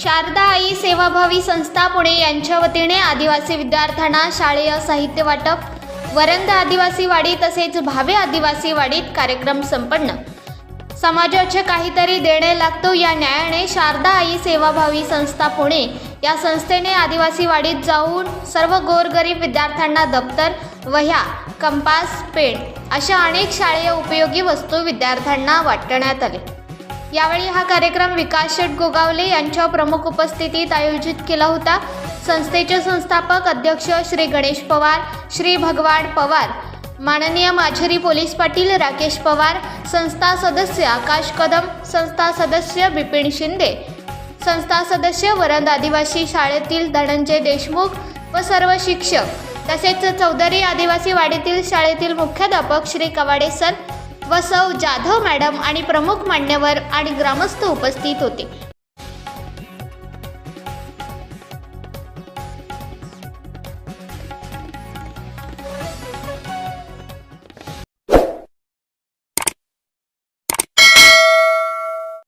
शारदा आई सेवाभावी संस्था पुणे यांच्या वतीने आदिवासी विद्यार्थ्यांना शाळेय साहित्य वाटप वरंद आदिवासी वाडी तसेच भावे आदिवासी वाडीत कार्यक्रम संपन्न. समाजाचे काहीतरी देणे लागतो या न्यायाने शारदा आई सेवाभावी संस्था पुणे या संस्थेने आदिवासी वाडीत जाऊन सर्व गोरगरीब विद्यार्थ्यांना दप्तर वह्या कंपास पेन अशा अनेक शाळेय उपयोगी वस्तू विद्यार्थ्यांना वाटण्यात आले. यावेळी हा कार्यक्रम विकास शेठ गोगावले यांच्या प्रमुख उपस्थितीत आयोजित केला होता. संस्थेचे संस्थापक अध्यक्ष श्री गणेश पवार श्री भगवान पवार माननीय माझरी पोलीस पाटील राकेश पवार संस्था सदस्य आकाश कदम संस्था सदस्य बिपिन शिंदे संस्था सदस्य वरंद आदिवासी शाळेतील धनंजय देशमुख व सर्व शिक्षक. तसेच चौधरी आदिवासी वाडीतील शाळेतील मुख्याध्यापक श्री कवाडे सर व सौ जाधव मॅडम आणि प्रमुख मान्यवर आणि ग्रामस्थ उपस्थित होते.